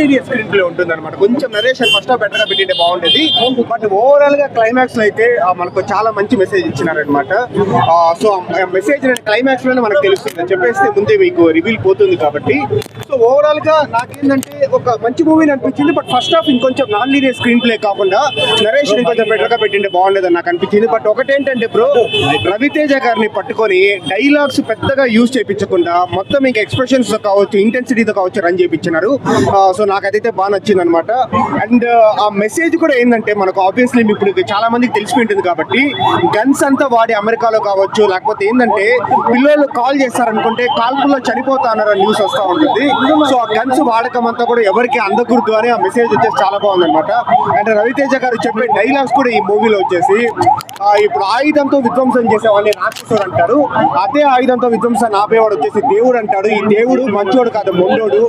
Linear screenplay ఉంటుంది అనమాట కొంచెం నరేషన్ ఫస్ట్ ఆఫ్ బెటర్గా పెట్టింటే బాగుండేది. బట్ ఓవరాల్గా క్లైమాక్స్లో అయితే మనకు చాలా మంచి మెసేజ్ ఇచ్చినారనమాట సో మెసేజ్ క్లైమాక్స్లోనే మనకు తెలుస్తుంది. చెప్పేస్తే ముందే మీకు రివీల్ పోతుంది కాబట్టి. సో ఓవరాల్గా నాకేంటంటే ఒక మంచి మూవీ అనిపించింది. బట్ ఫస్ట్ హాఫ్ ఇంకొంచెం నాన్ లీనియర్ స్క్రీన్ ప్లే కాకుండా నరేషన్ ఇంకొంచెం బెటర్గా పెట్టింటే బాగుండేదని నాకు అనిపించింది. బట్ ఒకటేంటంటే బ్రో రవితేజ గారిని పట్టుకొని డైలాగ్స్ పెద్దగా యూజ్ చేయించకుండా మొత్తం ఇంకా ఎక్స్ప్రెషన్స్ కావచ్చు ఇంటెన్సిటీతో కావచ్చు రన్ చేయించినారు. సో నాకు బాగా నచ్చింది అనమాట అండ్ ఆ మెసేజ్ కూడా ఏంటంటే మనకు ఆబ్వియస్లీ ఇప్పుడు చాలా మందికి తెలిసిపోయింటుంది కాబట్టి గన్స్ అంతా వాడి అమెరికాలో కావచ్చు లేకపోతే ఏంటంటే పిల్లలు కాల్ చేస్తారనుకుంటే కాల్పుల్లో చనిపోతానన్న న్యూస్ వస్తూ ఉంటుంది. సో ఆ గన్స్ వాడకం అంతా కూడా ఎవరికి అందకూడదు అని ఆ మెసేజ్ వచ్చేసి చాలా బాగుంది అనమాట అండ్ రవితేజ గారు చెప్పే డైలాగ్స్ కూడా ఈ మూవీలో వచ్చేసి ఇప్పుడు ఆయుధంతో విధ్వంసం చేసేవాడిని రాక్షసుడు అంటారు. అదే ఆయుధంతో విధ్వంసాన్ని ఆపేవాడు వచ్చేసి దేవుడు అంటాడు. ఈ దేవుడు మంచోడు కాదు మొండోడు.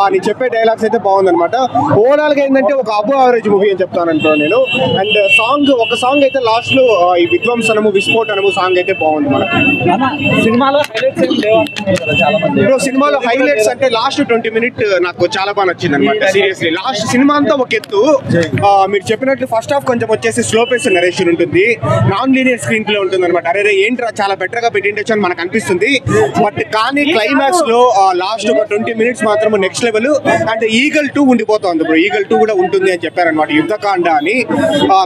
అని చెప్పే డైలాగ్స్ అయితే బాగుందన్నమాట. ఓవరాల్గా ఏంటంటే ఒక అబో యావరేజ్ మూవీ అని చెప్తాను అంటాను నేను. అండ్ సాంగ్ ఒక సాంగ్ అయితే లాస్ట్లో ఈ విధ్వంసనము విస్ఫోటనము సాంగ్ అయితే బాగుంది మనకు. అన్న, సినిమాలో సినిమాలో హైలైట్స్ అంటే లాస్ట్ ట్వంటీ మినిట్ నాకు చాలా బాగా నచ్చింది అనమాట సీరియస్లీ లాస్ట్ సినిమా అంతా ఒక ఎత్తు. మీరు చెప్పినట్లు ఫస్ట్ హాఫ్ కొంచెం వచ్చేసి స్లో పేస్ నరేషన్ ఉంటుంది. నాన్ లీనియర్ స్క్రీన్ ప్లే ఉంటుంది అనమాట అరే రే, ఏంట్రా చాలా బెటర్గా పెట్టిండొచ్చు అని మనకు అనిపిస్తుంది. బట్ కానీ క్లైమాక్స్లో లాస్ట్ ఒక ట్వంటీ మినిట్స్ మాత్రం నెక్స్ట్ లెవెల్ అంటే ఈగల్ టూ ఉండిపోతుంది ఇప్పుడు ఈగల్ టూ కూడా ఉంటుంది అని చెప్పారనమాట యుద్ధకాండ అని.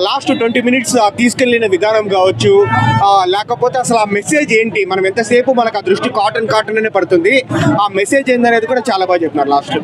లాస్ట్ ట్వంటీ మినిట్స్ తీసుకెళ్ళిన విధానం కావచ్చు లేకపోతే అసలు ఆ మెసేజ్ ఏంటి? మనం ఎంతసేపు మనకు ఆ దృష్టి కాటన్ కాటన్ అనే పడుతుంది. ఆ మెసేజ్ ఏందనేది కూడా చాలా బాగా చెప్పినారు లాస్ట్